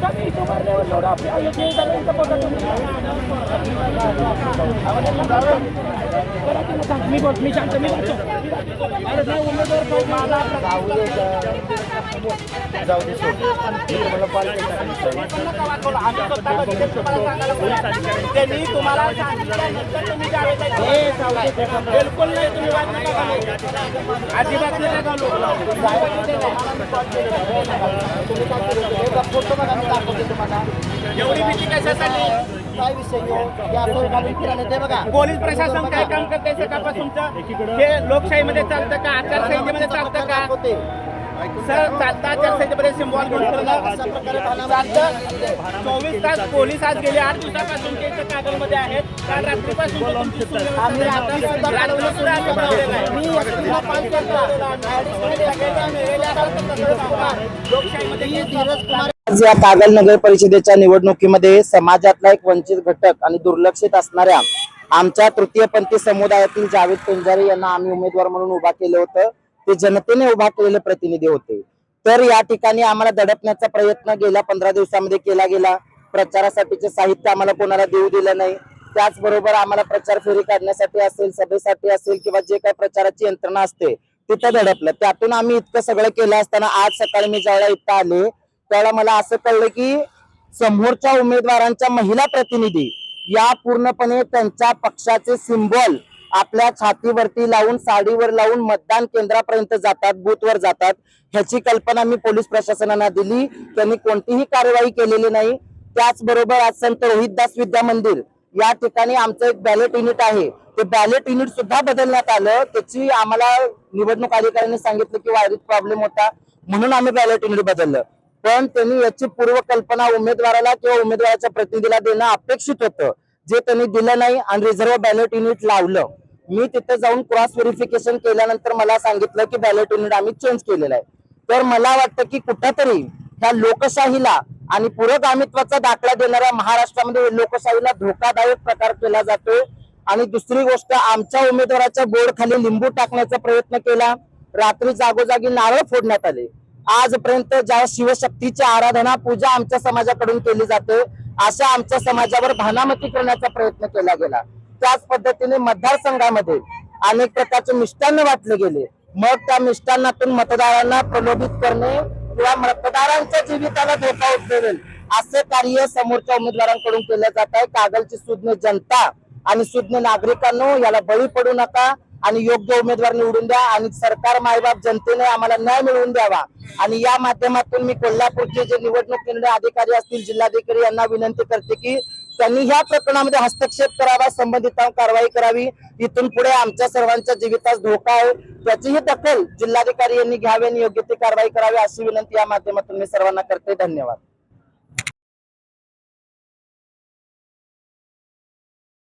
कमी इथं मारल्यावर एवढं आपल्या आयुष्य सगळ्यांचं बघत करा की नाही सांग. मी बोल मी शांत मी जाऊ दे कॉल त्यांनी तुम्हाला बिलकुल नाही तुम्ही वाद नका घालू. अजिबात नका घालू. फोटो बघा मी दाखवते तुम्हाला. एवढी भीती कशासाठी? काय विषय ते बघा. पोलीस प्रशासन काय काम करते सकाळपासूनचं? हे लोकशाहीमध्ये चालतं का? आचारसंहितेमध्ये चालतं का? सर चालतं आचारसंहितेमध्ये सिम्बॉल घेऊन फिरणं अशा प्रकारे चालतं. चोवीस तास पोलीस आज गेले. आठ दिवसापासून ते इथं कागलमध्ये आहेत. काल रात्रीपासून तुमची आम्ही रात्री. मी लोकशाहीमध्ये धीरज कुमार आज या कागल नगर परिषदेच्या निवडणुकीमध्ये समाजातला एक वंचित घटक आणि दुर्लक्षित असणाऱ्या आमच्या तृतीयपंथी समुदायातील जावेद पेंजारे यांना आम्ही उमेदवार म्हणून उभा केलं होतं. ते जनतेने उभा केलेले प्रतिनिधी होते. तर या ठिकाणी आम्हाला दडपण्याचा प्रयत्न गेल्या पंधरा दिवसामध्ये केला गेला. प्रचारासाठीचे साहित्य आम्हाला कोणाला देऊ दिलं नाही. त्याचबरोबर आम्हाला प्रचार फेरी काढण्यासाठी असेल सभेसाठी असेल किंवा जे काही प्रचाराची यंत्रणा असते तिथं दडपलं. त्यातून आम्ही इतकं सगळं केलं असताना आज सकाळी मी ज्यावेळेला इथं आले त्यावेळेला मला असं कळलं की समोरच्या उमेदवारांच्या महिला प्रतिनिधी या पूर्णपणे त्यांच्या पक्षाचे सिम्बॉल आपल्या छातीवरती लावून साडीवर लावून मतदान केंद्रापर्यंत जातात बूथवर जातात. ह्याची कल्पना मी पोलीस प्रशासनाला दिली. त्यांनी कोणतीही कारवाई केलेली नाही. त्याचबरोबर आज संत रोहितदास विद्या मंदिर या ठिकाणी आमचं एक बॅलेट युनिट आहे. ते बॅलेट युनिट सुद्धा बदलण्यात आलं. त्याची आम्हाला निवडणूक अधिकाऱ्यांनी सांगितलं की वायरीत प्रॉब्लेम होता. म्हणून आम्ही बॅलेट युनिट बदललं. पण त्यांनी याची पूर्वकल्पना उमेदवाराला किंवा उमेदवाराच्या प्रतिनिधीला देणं अपेक्षित होतं. जे त्यांनी दिलं नाही आणि रिझर्व्ह बॅलेट युनिट लावलं. मी तिथे जाऊन क्रॉस व्हेरिफिकेशन केल्यानंतर मला सांगितलं की बॅलेट युनिट आम्ही चेंज केलेलं आहे. तर मला वाटतं की कुठंतरी ह्या लोकशाहीला आणि पुरोगामित्वाचा दाखला देणाऱ्या महाराष्ट्रामध्ये लोकशाहीला धोकादायक प्रकार केला जातो. आणि दुसरी गोष्ट आमच्या उमेदवाराच्या बोर्ड खाली लिंबू टाकण्याचा प्रयत्न केला. रात्री जागोजागी नारळ फोडण्यात आले. आजपर्यंत ज्या शिवशक्तीची आराधना पूजा आमच्या समाजाकडून केली जाते. अशा आमच्या समाजावर भानामती करण्याचा प्रयत्न केला गेला. त्याच पद्धतीने मतदारसंघामध्ये अनेक प्रकारचे मिष्टान्न वाटले गेले. मग त्या मिष्टान्नातून मतदारांना प्रलोभित करणे किंवा मतदारांच्या जीविताला धोका उद्भवेल असे कार्य समोरच्या उमेदवारांकडून केलं जात आहे. कागलची सुज्ञ जनता आणि सुज्ञ नागरिकांनो याला बळी पडू नका. आणि योग्य उमेदवार निवडून द्या आणि सरकार मायबाप जनतेने आम्हाला न्याय मिळवून द्यावा. आणि या माध्यमातून मी कोल्हापूरचे जे निवडणूक निर्णय अधिकारी असतील जिल्हाधिकारी यांना विनंती करते की त्यांनी ह्या प्रकरणामध्ये हस्तक्षेप करावा संबंधितांवर कारवाई करावी. इथून पुढे आमच्या सर्वांच्या जीवितास धोका आहे. त्याचीही दखल जिल्हाधिकारी यांनी घ्यावी आणि योग्य ती कारवाई करावी अशी विनंती या माध्यमातून मी सर्वांना करते. धन्यवाद.